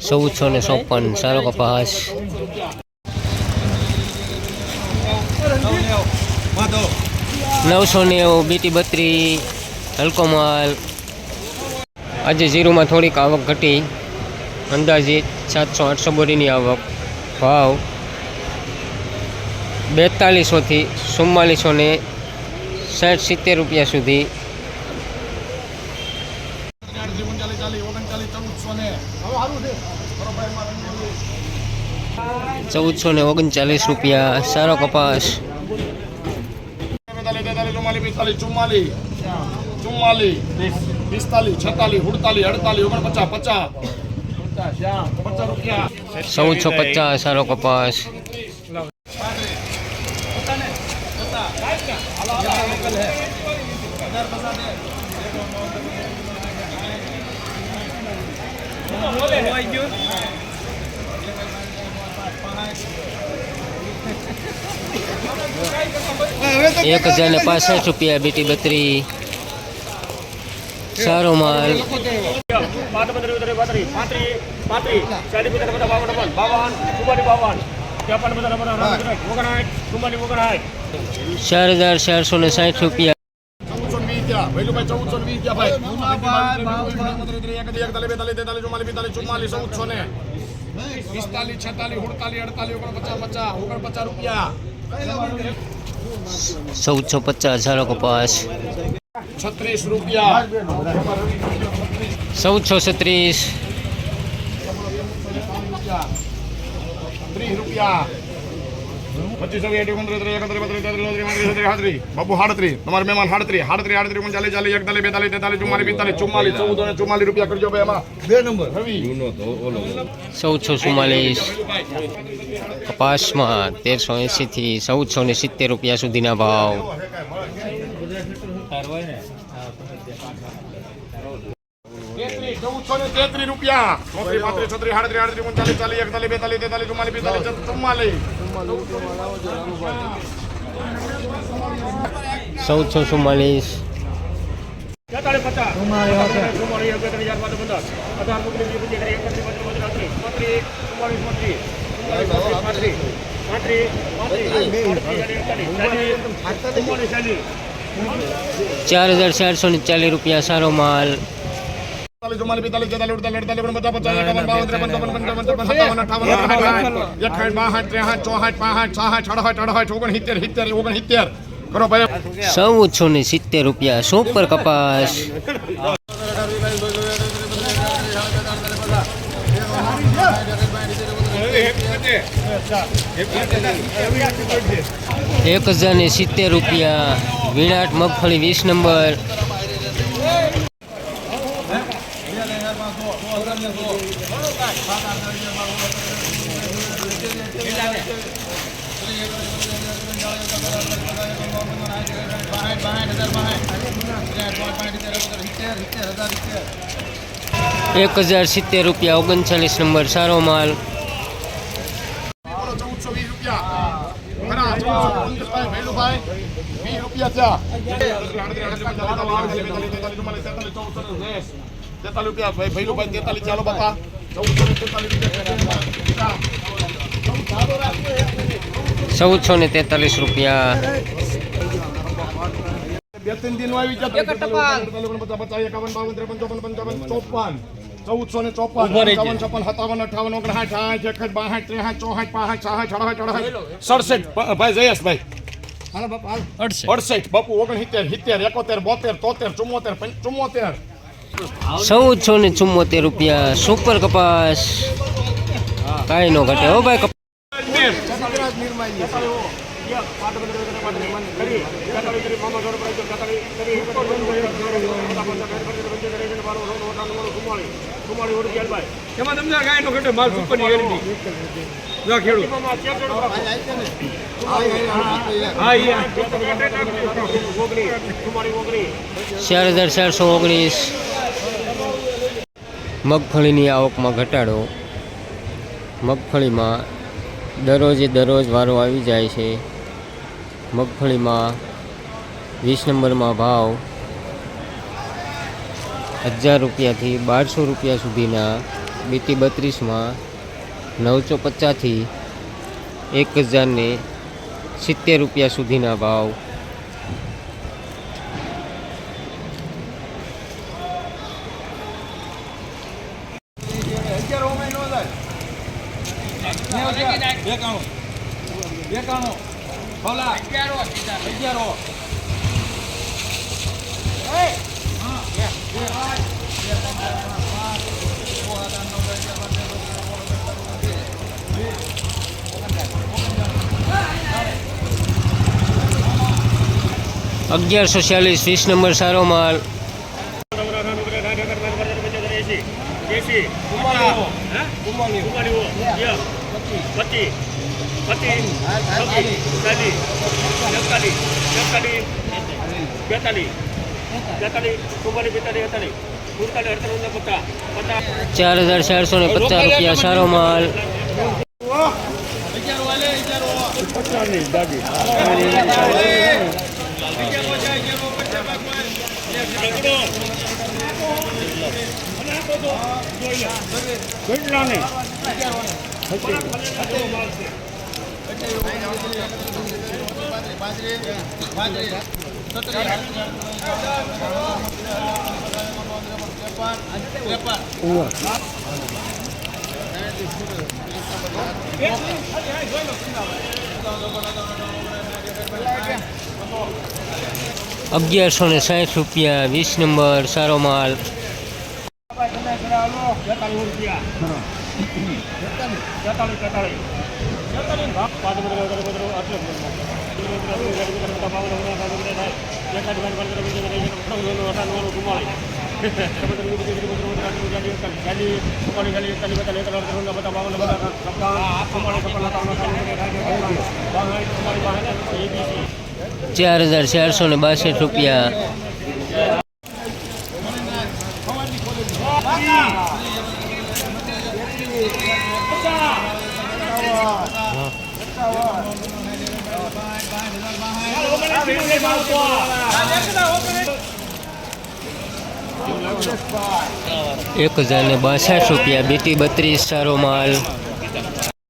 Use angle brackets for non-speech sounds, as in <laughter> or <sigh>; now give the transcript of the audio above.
ચૌદસો ને ચોપન સારો કપાસ નવસો નેવું બીટી બત્રી હલકો માલ આજે જીરુમાં થોડીક આવક ઘટી. અંદાજિત સાતસો આઠસો બોરીની આવક. ભાવ બેતાલીસોથી ચુમ્માલીસો ને સાઠ સિત્તેર રૂપિયા સુધી ચૌદસો ને ઓગણચાલીસ રૂપિયા, સારો કપાસ. ચુમ્માલીસ ચુમ્માલીસ પિસ્તાલીસ છતાલીસ પચાસ, સારો કપાસ. એક હજાર ને પાસઠ રૂપિયા બીટી બત્રી સારો માલ ચાર હજાર ચારસો ને બાવન રૂપિયા ચૌદસો ને વીસ થયા વૈલુભાઈ ચૌદસો ને વીસ થયા ભાઈ એકતાલીસ બેતાલીસ તેતાલીસ ચુમ્માલીસ પિસ્તાલીસ ચુમ્માલીસ ચૌદસો ને પિસ્તાલીસ છતાલીસ હુડતાલીસ અડતાલીસ ઓગણપચાસ પચાસ ઓગણપચાસ રૂપિયા ચૌદસો પચાસ સારો કપાસ છત્રીસ રૂપિયા. ચૌદસો છત્રીસ ત્રીસ રૂપિયા પચીસ એટી ઓગણત્રીસ એકત્રીસ બત્રીસ તેત્રીસ ચોત્રીસ પાંત્રીસ છત્રીસ સાડત્રીસ. બાબુ સાડત્રીસ. તમારે મહેમાન સાડત્રીસ. સાડત્રીસ આડત્રીસ ઓગણચાલીસ ચાલીસ એકતાલીસ બેતાલીસ તેતાલીસ ચુમ્માલીસ પિસ્તાલીસ ચુમ્માલીસ ચૌદ અને ચુમ્માલીસ રૂપિયા કરજો ભાઈ એમાં બે નંબર. રવિ. ચૌદસો ચુમ્માલીસ. કપાસમાં તેરસો એંસીથી ચૌદસો ને સિત્તેર રૂપિયા સુધીના ભાવ. ચૌદસો ને તેત્રીસ રૂપિયા ચોત્રીસ પાંત્રીસ છત્રીસ સાડત્રીસ આડત્રીસ ઓગણચાલીસ ચાલીસ એકતાલીસ બેતાલીસ તેતાલીસ ચુમ્માલીસ પિસ્તાલીસ ચુમ્માલીસ ચૌદસો ચુમ્માલીસ ચાર હજાર ચારસો ને ચાલીસ રૂપિયા સારો માલ. ચુમ્માલીસ, પિસ્તાલીસ, તેતાલીસ, અડતાલીસ, અડતાલીસ, ઓગણપચાસ, પચાસ, બાવન, ત્રેપન, ચોપન, પંચાવન, છપ્પન, સત્તાવન, અઠ્ઠાવન, ઓગણસાઠ, એકસાઠ, બાસઠ, ત્રેસઠ, ચોસઠ, પાંસઠ, છાસઠ, અડસઠ, અડસઠ, ઓગણસિત્તેર, સિત્તેર, ઓગણસિત્તેર. કરો ભાઈ? ચૌદસો ને સિત્તેર રૂપિયા. સુપર કપાસ. એક હજાર ને સિત્તેર રૂપિયા. વિરાટ મગફળી વીસ નંબર. એક હજાર સિત્તેર રૂપિયા ઓગણચાલીસ નંબર સારો માલ ચૌદસો વીસ રૂપિયા વીસ રૂપિયા ભાઈ તેતાલીસ ભાઈ ભૈલુભાઈ તેતાલીસ ચાલો બાપા. ચૌદસો ને તેતાલીસ રૂપિયા ચૌદસો ને તેતાલીસ રૂપિયા. બે ત્રણ દિન આવી ગયા ચોપન પંચાવન ચોપન. ચૌદસો ને ચોપન એકાવન છપ્પન સત્તાવન અઠાવન ઓગણસાઠ સાઠ એકસઠ બાસઠ ત્રેસઠ ચોસઠ પાસઠ સાસઠ અડસઠ અડસઠ. સડસઠ. ભાઈ જયેશભાઈ અડસઠ. બાપુ ઓગણ સિત્તેર એકોતેર બોતેર તોતેર ચુમ્મોતેર પંચ- ચુમ્મોતેર. ચૌદસો ને ચુમ્મોતેર રૂપિયા. સુપર કપાસ. કાંઈ નો ઘટે. હો ભાઈ ખેડૂત. ચાર હજાર ચારસો ઓગણીસ. મગફળીની આવકમાં ઘટાડો. મગફળીમાં દરરોજે દરરોજ વારો આવી જાય છે. મગફળીમાં વીસ નંબરમાં ભાવ હજાર રૂપિયાથી બારસો રૂપિયા સુધીના બીટી બત્રીસમાં નવસો પચાસથી એક હજારને સિત્તેર રૂપિયા સુધીના ભાવ. અગિયારો અગિયારસો ચાલીસ વીસ નંબર સારો માલ ચાર હજાર ચારસો ને પચાસ રૂપિયા સારો માલ કેટલા ને અગિયારસો ને સાઠ રૂપિયા વીસ નંબર સારો માલ. <laughs> બેતાલીસ રૂપિયા બેતાલીસ બેતાલીસ બેતાલીસ ભાગ પાંચ બધા બધા બધા આટલે ચાર હજાર ચારસો ને બાસઠ રૂપિયા. એક હજાર ને બાસઠ રૂપિયા, બીટી બત્રીસ, સારો માલ.